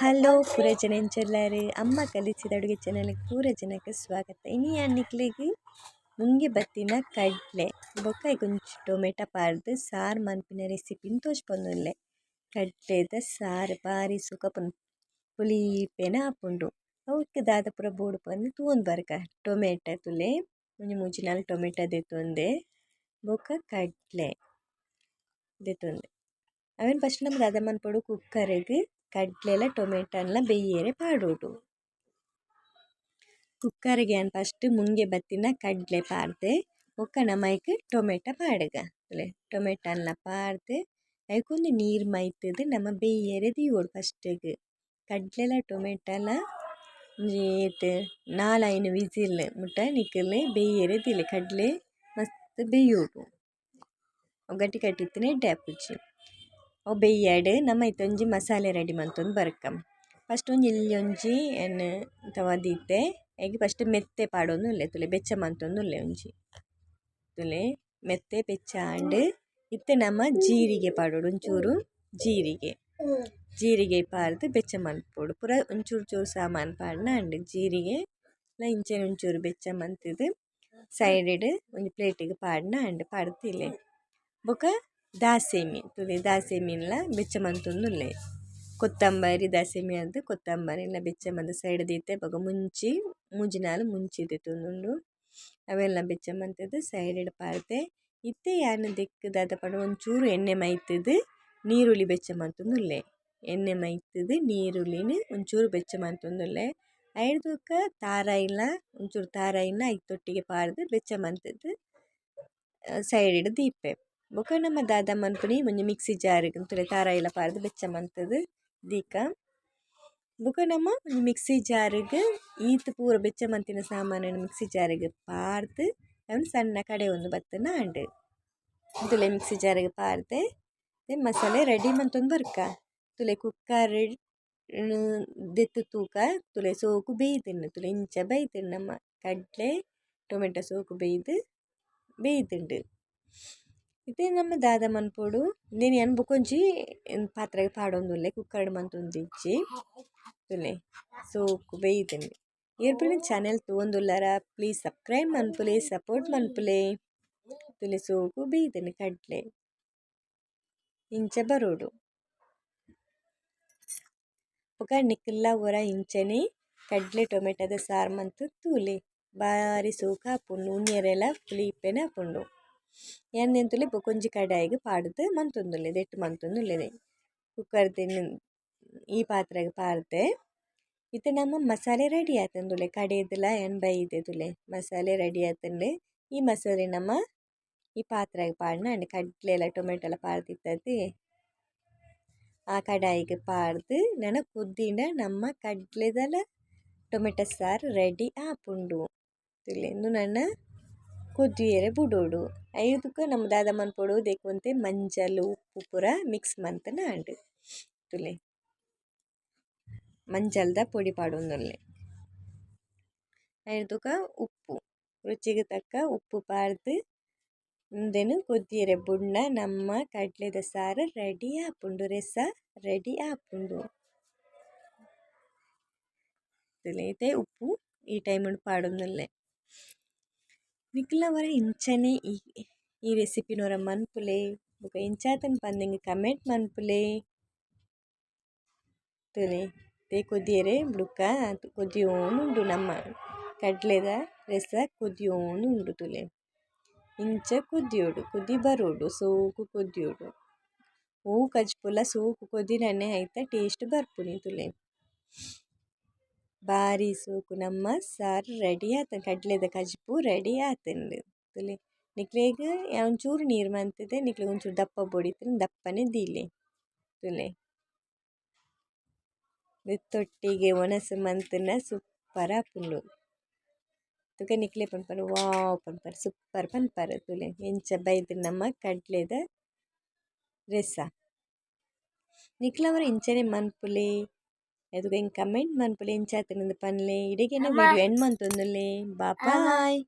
Hello ಪೂರ ಜನ ಅಮ್ಮ ಕಲಿಸಿದ ಅಡುಗೆ ಚಾನಲ್ಗೆ ಪೂರ ಜನಕ್ಕೆ ಸ್ವಾಗತ. ಇನಿ ಅನ್ನಿಕ್ಲಿಗೆ ಮುಂಗೆ ಬತ್ತಿನ ಕಡಲೆ ಬೊಕ್ಕ ಕೊಂಚ ಟೊಮೆಟೊ ಪಾರ್ದು, ಸಾರು ಮನ್ಪಿನ ರೆಸಿಪಿನ ತೋಜ್ಪೊಂದುಲ್ಲೆ ಕಡ್ಲೆದ ಸಾರು ಬಾರಿ ಸುಖ ಪುನ್, ಪುಲೀಪೆನ ಆಪುಂಡು ಅವಕ್ಕೆ ದಾದ ಪೂರ ಬೋಡು ಬಂದು ತೂಂದು ಬರ್ಕ. ಟೊಮೆಟೊ ತುಲೆ, ಮುಂಜಿ ಮೂಜಿ ನಾಲ್ ಟೊಮೆಟೊ ದೆತ್ತೊಂದೆ ಬೊಕ್ಕ ಕಡ್ಲೆ ದೆತ್ತೊಂದೆ. ಅವೆನ್ ಫಸ್ಟ್ ನಮ್ಗೆ ದಾದ ಮನ್ಪೊಡು ಕುಕ್ಕರ್ಗ್ ಕಡ್ಲೆಲ ಟೊಮೆಟೊನ್ಲ ಬೇಯೇರೆ ಪಾಡೋಡು ಕುಕ್ಕರ್ಗೆ ಅನ್ ಫಸ್ಟ್ ಮುಂಗೆ ಬತ್ತಿನ ಕಡ್ಲೆ ಪಾಡ್ದೆ ಬೊಕ ನಮೈಕ್ ಟೊಮೆಟೊ ಪಾಡ್ಗ. ಟೊಮೆಟೊನ್ಲ ಪಾಡ್ದೆ ಐಕೊಂಜಿ ನೀರ್ ಮೈತ್ದ್, ನಮ್ಮ ಬೇಯೇರೆ ದೀವೋಡು ಫಸ್ಟಿಗೆ ಕಡ್ಲೆಲ ಟೊಮೆಟೊಲ ಏತ್ ನಾಲ್ ಐನ್ ವಿಸಿಲ್ ಮುಟ ನಿಕ್ಕಲೆ ಬೇಯೇರೆ ದಿಲೆ ಕಡ್ಲೆ ಮಸ್ತ್ ಬೇಯೋಡು ಗಟ್ಟಿ ಗಟ್ಟಿ ಇತ್ತಿನ ಎಡ್ಡೆ ಅವು ನಮ್ಮ ನಮ ಐತ ಮಸಾಲೆ ರೆಡಿ ಮಂತೊಂದು ಬರ್ಕ ಫಸ್ಟ್ ಒಂಜಿ ಇಲ್ಲ್ ಒಂಜಿ ಎನ್ನ ತವ ದೀತೆ ಐಕ್ ಫಸ್ಟ್ ಮೆತ್ತೆ ಪಾಡೊಂದುಲ್ಲೆ ತುಲೆ, ಬೆಚ್ಚ ಮಂತೊಂದುಲ್ಲೆ ಒಂಜಿ ತುಲೆ, ಮೆತ್ತೆ, ಬೆಚ್ಚ ಆಂಡ್ ಇತ್ತೆ ನಮ ಜೀರಿಗೆ ಪಾಡೋಡು, ಒಂಚೂರು ಜೀರಿಗೆ. ಜೀರಿಗೆ ಪಾರ್ದು ಬೆಚ್ಚ ಮನ್ಪೊಡು ಪೂರ ಒಂಚೂರು ಚೂರು ಸಾಮಾನು ಪಾಡ್ನ ಅಂಡ್ ಜೀರಿಗೆ ಇಂಚನೆ ಒಂಚೂರು ಬೆಚ್ಚ ಮಂತಿದ್ದು ಸೈಡ್ ಒಂಜಿ ಪ್ಲೇಟಿಗೆ ಪಾಡ್ನ ಅಂಡ್ ಪಾಡ್ತಿಲ್ಲೆ. ಬೊಕ ದಾಸೆಮಿ. ತುಲೆ ದಾಸೆಮಿನ್ಲ ಬೆಚ್ಚ ಮಂತೊಂದುಲ್ಲೆ ಕೊತ್ತಂಬರಿ, ದಾಸೆಮಿ ಆದ್ ಬೆಚ್ಚ ಮಂತ್ ಸೈಡ್ ದೀತೆ ಬೊಕ ಮುಂಚಿ ಮೂಜಿ ನಾಲ್ ಮುಂಚಿ ದೆತ್ತೊಂದುಂಡು ಅವೆಲ್ಲ ಬೆಚ್ಚ ಸೈಡ್ ಸೈಡ್ಡ್ ಪಾರ್ದೆ. ಇತ್ತೆ ಯಾನ್ ದೆಕ್ ದಾದ ಪಂಡ ಒಂಚೂರು ಎಣ್ಣೆ ಮೈತ್ದ್, ನೀರುಳ್ಳಿ ಬೆಚ್ಚ ಮಂತೊಂದುಲ್ಲೆ ಎಣ್ಣೆ ಮೈತ್ದ್, ನೀರುಳ್ಳಿನ್ ಒಂಚೂರು ಬೆಚ್ಚ ಮಂತೊಂದುಲ್ಲೆ ಐಟ್ ದೊಕ ತಾರಾಯಿಲ ಒಂಚೂರು ತಾರಾಯಿನ ಐತೊಟ್ಟಿಗೆ ಪಾರ್ದ್ ಬೆಚ್ಚ ಸೈಡ್ ಸೈಡ್ಡ್ ದೀಪೆ. ಬೊಕ ನಮ ದಾದ ಮನ್ಪುನಿ ಒಂಜಿ ಮಿಕ್ಸಿ ಜಾರ್ಗ್ ತೂಲೆ ತಾರಾಯಿಲ ಪಾರ್ದ್ ಬೆಚ್ಚ ಮಂತುದು ದೀಕ ಬೊಕ ನಮ ಮಿಕ್ಸಿ ಜಾರ್ಗ್ ಈತ್ ಪೂರ ಬೆಚ್ಚ ಮಂತಿನ ಸಾಮಾನ್ ಮಿಕ್ಸಿ ಜಾರ್ಗ್ ಪಾರ್ದ್ ಅವೆನ್ ಸಣ್ಣ ಕಡೆಯೊಂದು ಬತ್ತುನ ಆಂಡ್ ತುಲೆ ಮಿಕ್ಸಿ ಜಾರ್ಗ್ ಪಾರ್ದೆ ಮಸಾಲೆ ರೆಡಿ ಮಂತೊಂದು ಬರ್ಕ ತುಲೆ ಕುಕ್ಕರ್ ದೆತ್ತ್ ತೂಕ ತುಲೆ ಸೋಕು ಬೇಯ್ದಿನ್ದ್ ತುಲೆ ಇಂಚ ಬೈದಿನ್ದ್ ನಮ ಕಡ್ಲೆ ಟೊಮೆಟೊ ಸೋಕು ಬೇಯ್ದ್ ಬೇಯ್ದುಂಡು ಇತ್ತೆ ನಮ ದಾದ ಮನ್ಪೊಡು ಉಂದೆನ್ ಯಾನ್ ಬೊಕೊಂಜಿ ಪಾತ್ರೆಗ್ ಪಾಡೊಂದುಲ್ಲೆ ಕುಕ್ಕರ್ಡ್ ಮಂತೊಂದಿಜ್ಜಿ ತುಲೆ ಸೋಕು ಬೇಯ್ದುಂಡು ಏರ್ ಪುರ ಚಾನೆಲ್ ತೂವೊಂದುಲ್ಲೆರ ಪ್ಲೀಸ್ ಸಬ್ಸ್ಕ್ರೈಬ್ ಮನ್ಪುಲೆ ಸಪೋರ್ಟ್ ಮನ್ಪುಲೆ ತುಲೆ ಸೋಕು ಬೇಯ್ದುಂಡು ಕಡ್ಲೆ ಇಂಚ ಬರೊಡು ಬೊಕ ನಿಕುಲ್ಲ ಒರ ಇಂಚನೆ ಕಡ್ಲೆ ಟೊಮೆಟೊದ ಸಾರು ಮಂತ್ ತೂಲೆ ಬಾರಿ ಸೋಕು ಆಪುಂಡು ಉಂಜೆರೆಲ ಪುಲಿಪೆನ ಆಪುಂಡು ಯಾನ್ ಎಂತುಲೆ ಬೊಕೊಂಜಿ ಕಡಾಯಿಗ್ ಪಾಡ್ದ್ ಮಂತೊಂದುಲ್ಲೆ ದೆಟ್ಟ್ ಮಂತೊಂದುಲ್ಲೆ ಕುಕ್ಕರ್ದ ಈ ಪಾತ್ರೆಗ್ ಪಾರ್ದೆ ಇತ್ತೆ ನಮ ಮಸಾಲೆ ರೆಡಿ ಆತುಂಡುಲ್ಲೆ ಕಡೆದ್ಲ ಯಾನ್ ಬೈದೆ ತುಲೆ ಮಸಾಲೆ ರೆಡಿ ಆತುಂಡ್ ಈ ಮಸಾಲೆ ನಮ ಈ ಪಾತ್ರೆಗ್ ಪಾಡ್ನ ಅಂಡ್ ಕಡ್ಲೆಲ ಟೊಮೆಟೊಲ ಪಾರ್ದಿತ್ತತೆ ಆ ಕಡಾಯಿಗ್ ಪಾರ್ದ್ ನನ ಕುದ್ದಿಂಡ ನಮ ಕಡ್ಲೆದಲ ಟೊಮೆಟೊ ಸಾರು ರೆಡಿ ಆಪುಂಡು ತುಲೆ ಉಂದು ನನ ಕುದ್ದಿಯೆರೆ ಬುಡೊಡು ಐದುಕ ನಮ ದಾದ ಮನ್ಪೊಡು ದೇಕೊಂತೆ ಮಂಜಲ್, ಉಪ್ಪು ಪೂರ ಮಿಕ್ಸ್ ಮಂತನ ಆಂಡ್ ತುಲೆ. ಮಂಜಲ್ದ ಪೊಡಿ ಪಾಡೊಂದುಲ್ಲೆ. ಐದುಕ ಉಪ್ಪು. ರುಚಿಗ್ ತಕ್ಕ ಉಪ್ಪು ಪಾರ್ದ್ ಉಂದೆನ್ ಕೊದ್ದಿಯೆರೆ ಬುಡ್ನ ನಮ್ಮ ಕಡ್ಲೆದ ಸಾರು ರೆಡಿ ಆಪುಂಡು, ರೆಸ ರೆಡಿ ಆಪುಂಡು. ಇತ್ತೆ ಉಪ್ಪು ಈ ಟೈಮುಡು ಪಾಡೊಂದುಲ್ಲೆ. ನಿಕುಲ ವರ ಇಂಚನೆ ಈ ರೆಸಿಪಿನ್ ವರ ಮನ್ಪುಲೆ ಬೊಕ ಇಂಚಾತನ್ ಪಂದ್ ಕಮೆಂಟ್ ಮನ್ಪುಲೆ ತುಲೆ ಇತ್ತೆ ಕೊದ್ದಿಯೆರೆ ಬುಡ್ಕ ಕೊದ್ದಿಯೋಂಡು ಉಂಡು ನಮ ಕಡ್ಲೆದ ರೆಸ ಕೊದ್ದಿಯೋಂಡು ಉಂಡು ತುಲೆ ಇಂಚ ಕುದ್ದಿಯೊಡು ಕುದಿ ಬರೊಡು ಸೋಕು ಕೊದ್ದಿಯೊಡು ಒವು ಕಚ್ಪುಲ ಸೋಕು ಕೊದ್ದಿನನೆ ಐತ ಟೇಸ್ಟ್ ಬರ್ಪುನಿ ತುಲೆ ಬಾರಿ ಸೋಕು ನಮ ಸಾರು ರೆಡಿ ಆತನ ಕಡ್ಲೆದ ಕಜ್ಪು ರೆಡಿ ಆತುಂಡು ತುಲೆ ನಿಕ್ಲೆಗ್ ಒಂಚೂರು ನೀರ್ ಮಂತುದೆ ನಿಕ್ಲೆಗ್ ಒಂಚೂರು ದಪ್ಪ ಬೋಡಿತ್ತುಂಡ ದಪ್ಪನೆ ದೀಲೆ, ತುಲೆ. ಮಿತ್ತೊಟ್ಟಿಗೆ ಒಣಸು ಮಂತುನ ಸೂಪರ್ ಆಪುಂಡು ತುಕ ನಿಕ್ಲೆ ಪನ್ಪರ್, ವಾವ್ ಪನ್ಪರ್, ಸೂಪರ್ ಪನ್ಪರ್ ತುಲೆ. ಎಂಚ ಬೈದ್ ನಮ ಕಡ್ಲೆದ ರೆಸ. ನಿಕ್ಲವರ ಇಂಚನೆ ಮನ್ಪುಲೆ. ಐದುಕ ಎಂಕ್ ಕಮೆಂಟ್ ಮನ್ಪುಲೆ ಎಂಚಾತುಂಡು ಪನ್ಲೆ ಇಡೆಗೆನ ವಿಡಿಯೋ ಎಂಡ್ ಮಂತೊಂದುಲ್ಲೆ ಬಾ ಬಾಯ್